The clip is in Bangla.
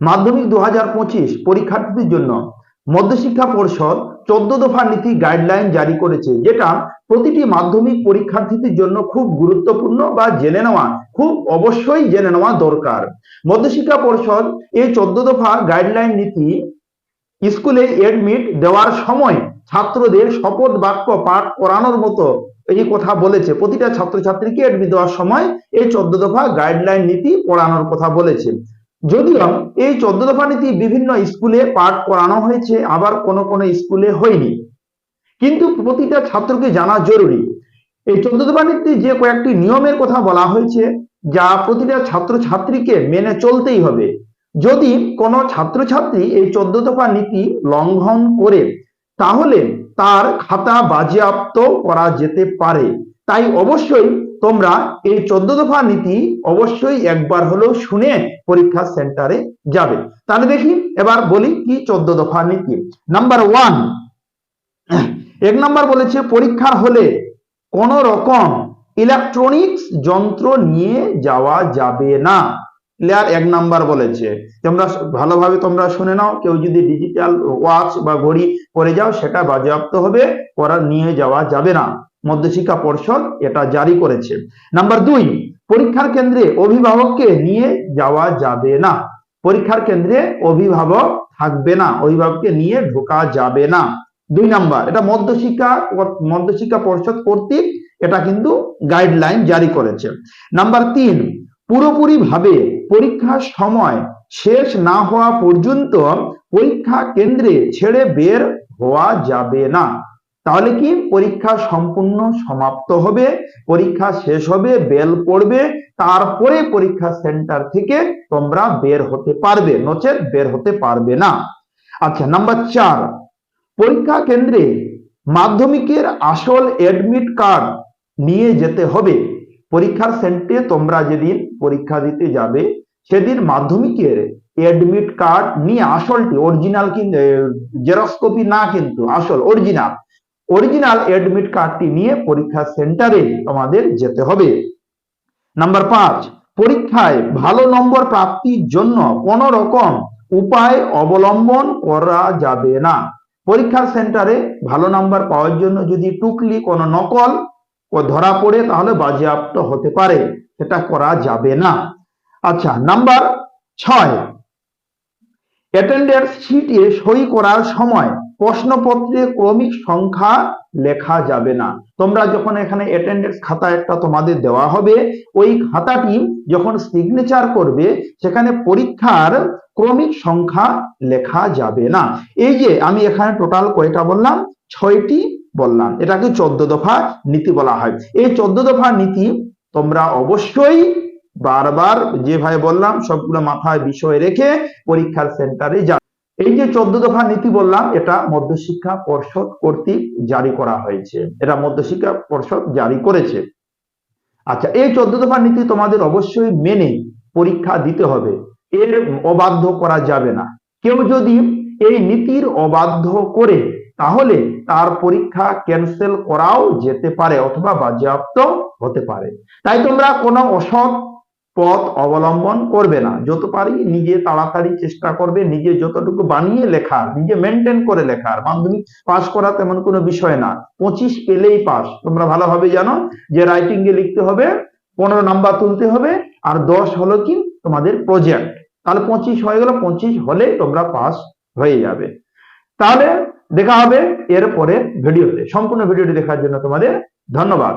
মাধ্যমিক দু হাজার পঁচিশ পরীক্ষার্থীদের জন্য মধ্যশিক্ষা পর্ষদ চোদ্দ দফা নীতি গাইডলাইন জারি করেছে, যেটা প্রতিটি মাধ্যমিক পরীক্ষার্থীদের জন্য খুব গুরুত্বপূর্ণ বা জেনে নেওয়া, খুব অবশ্যই জেনে নেওয়া দরকার। মধ্যশিক্ষা পর্ষদ এই চোদ্দ দফা গাইডলাইন নীতি স্কুলে এডমিট দেওয়ার সময় ছাত্রদের শপথ বাক্য পাঠ করানোর মতো এই কথা বলেছে। প্রতিটা ছাত্রছাত্রীকে এডমিট দেওয়ার সময় এই চোদ্দ দফা গাইডলাইন নীতি পড়ানোর কথা বলেছে। যদিও এই চোদ্দ দফা নীতি বিভিন্ন স্কুলে পাঠ করানো হয়েছে, আবার কোনো কোনো স্কুলে হয়নি। কিন্তু প্রতিটা ছাত্রকে জানা জরুরি। এই চোদ্দ দফা নীতি যে কয়েকটি নিয়মের কথা বলা হয়েছে, যা প্রতিটা ছাত্রছাত্রীকে মেনে চলতেই হবে। যদি কোনো ছাত্রছাত্রী এই চোদ্দ দফা নীতি লঙ্ঘন করে, তাহলে তার খাতা বাজেয়াপ্ত করা যেতে পারে। তাই অবশ্যই তোমরা এই চোদ্দ দফা নীতি অবশ্যই একবার হলেও শুনে পরীক্ষা সেন্টারে যাবে। তাহলে দেখি, এবার বলি কি চোদ্দ দফা নীতি। নাম্বার ওয়ান এক নাম্বার বলেছে, পরীক্ষার হলে কোন রকম ইলেকট্রনিক্স যন্ত্র নিয়ে যাওয়া যাবে না। ক্লিয়ার এক নাম্বার বলেছে। তোমরা ভালোভাবে তোমরা শুনে নাও, কেউ যদি ডিজিটাল ওয়াচ বা ঘড়ি পরে যাও, সেটা বাজেয়াপ্ত হবে করা নিয়ে যাওয়া যাবে না। মধ্যশিক্ষা পর্ষদ এটা জারি করেছে। নাম্বার দুই, পরীক্ষার কেন্দ্রে অভিভাবককে নিয়ে যাওয়া যাবে না। পরীক্ষার কেন্দ্রে অভিভাবক থাকবে না, অভিভাবককে নিয়ে ঢোকা যাবে না। দুই নাম্বার, এটা মধ্যশিক্ষা মধ্যশিক্ষা পর্ষদ কর্তৃক এটা কিন্তু গাইডলাইন জারি করেছে। নাম্বার তিন পুরোপুরি ভাবে পরীক্ষার সময় শেষ না হওয়া পর্যন্ত পরীক্ষা কেন্দ্রে ছেড়ে বের হওয়া যাবে না। তাহলে কি? পরীক্ষা সম্পূর্ণ সমাপ্ত হবে, পরীক্ষা শেষ হবে, বেল পড়বে, তারপরে পরীক্ষা সেন্টার থেকে তোমরা বের হতে পারবে, নচেত বের হতে পারবে না। আচ্ছা নাম্বার চার, পরীক্ষা কেন্দ্রে মাধ্যমিকের আসল এডমিট কার্ড নিয়ে যেতে হবে। পরীক্ষার সেন্টারে তোমরা যেদিন পরীক্ষা দিতে যাবে, সেদিন মাধ্যমিকের এডমিট কার্ড নিয়ে, আসলটি অরিজিনাল কিন্তু জেরক্স কপি না কিন্তু, আসল অরিজিনাল অরিজিনাল এডমিট কার্ডটি নিয়ে পরীক্ষা সেন্টারে তোমাদের যেতে হবে। নাম্বার পাঁচ, পরীক্ষায় ভালো নম্বর প্রাপ্তির জন্য কোন রকম উপায় অবলম্বন করা যাবে না। পরীক্ষার সেন্টারে ভালো নাম্বার পাওয়ার জন্য যদি টুকলি কোনো নকল ও ধরা পড়ে, তাহলে বাজেয়াপ্ত হতে পারে। সেটা করা যাবে না। আচ্ছা নাম্বার ছয় অ্যাটেন্ডেন্স শিটে সই করার সময় প্রশ্নপত্রে ক্রমিক সংখ্যা লেখা যাবে না। তোমরা যখন এখানে অ্যাটেন্ডেন্স খাতা একটা তোমাদের দেওয়া হবে, ওই খাতাটি যখন সিগনেচার করবে, সেখানে পরীক্ষার ক্রমিক সংখ্যা লেখা যাবে না। এই যে আমি এখানে টোটাল কয়টা বললাম? ছয়টি বললাম। এটাকে চোদ্দ দফা নীতি বলা হয়। এই চোদ্দ দফা নীতি তোমরা অবশ্যই বারবার যেভাবে বললাম, সবগুলো মাথায় বিষয় রেখে পরীক্ষার সেন্টারে যা এই যে চোদ্দ দফা নীতি বললাম, এটা মধ্যশিক্ষা পর্ষদ কর্তৃক জারি করা হয়েছে। এটা মধ্যশিক্ষা পর্ষদ জারি করেছে। আচ্ছা এই চোদ্দ দফা নীতি তোমাদের অবশ্যই মেনে পরীক্ষা দিতে হবে। এর অবাধ্য করা যাবে না। কেউ যদি এই নীতির অবাধ্য করে, তাহলে তার পরীক্ষা ক্যান্সেল করাও যেতে পারে অথবা বাজেয়াপ্ত হতে পারে। তাই তোমরা কোনো অসৎ পথ অবলম্বন করবে না। যত পারি নিজে তাড়াতাড়ি চেষ্টা করবে, নিজে যতটুকু বানিয়ে লেখার, নিজে মেনটেন করে লেখার। মাধ্যমিক পাস করা তেমন কোনো বিষয় না। পঁচিশ পেলেই পাস তোমরা ভালোভাবে জানো যে রাইটিং এ লিখতে হবে, পনেরো নাম্বার তুলতে হবে, আর দশ হলো কি? তোমাদের প্রজেক্ট তাহলে পঁচিশ হয়ে গেল, পঁচিশ হলে তোমরা পাস হয়ে যাবে। তাহলে দেখা হবে এরপরে ভিডিওতে সম্পূর্ণ ভিডিওটি দেখার জন্য তোমাদের ধন্যবাদ।